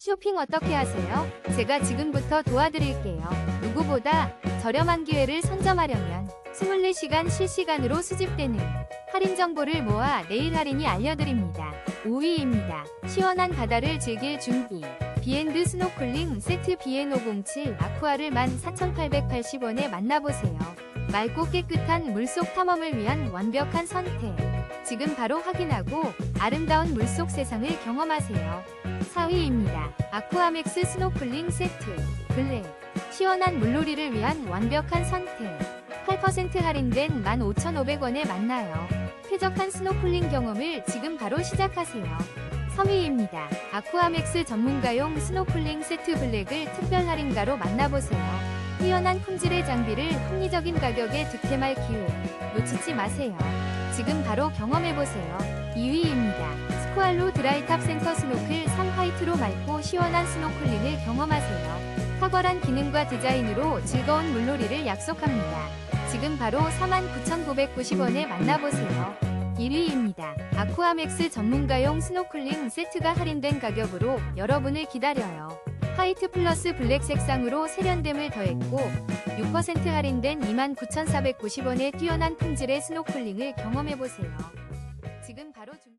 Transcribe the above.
쇼핑 어떻게 하세요? 제가 지금부터 도와드릴게요. 누구보다 저렴한 기회를 선점하려면 24시간 실시간으로 수집되는 할인 정보를 모아 내일 할인이 알려드립니다. 5위입니다. 시원한 바다를 즐길 준비. 비엔드 스노클링 세트 BN507 아쿠아를 14,880원에 만나보세요. 맑고 깨끗한 물속 탐험을 위한 완벽한 선택. 지금 바로 확인하고 아름다운 물속 세상을 경험하세요. 4위입니다. 아쿠아맥스 스노클링 세트 블랙 시원한 물놀이를 위한 완벽한 선택 8% 할인된 15,500원에 만나요. 쾌적한 스노클링 경험을 지금 바로 시작하세요. 3위입니다. 아쿠아맥스 전문가용 스노클링 세트 블랙을 특별 할인가로 만나보세요. 뛰어난 품질의 장비를 합리적인 가격에 득템할 기회 놓치지 마세요. 지금 바로 경험해보세요. 2위입니다. 스코알로 드라이탑 센터 스노클 3 화이트로 맑고 시원한 스노클링을 경험하세요. 탁월한 기능과 디자인으로 즐거운 물놀이를 약속합니다. 지금 바로 49,990원에 만나보세요. 1위입니다. 아쿠아맥스 전문가용 스노클링 세트가 할인된 가격으로 여러분을 기다려요. 화이트 플러스 블랙 색상으로 세련됨을 더했고 6% 할인된 29,490원의 뛰어난 품질의 스노클링을 경험해보세요. 지금 바로 준...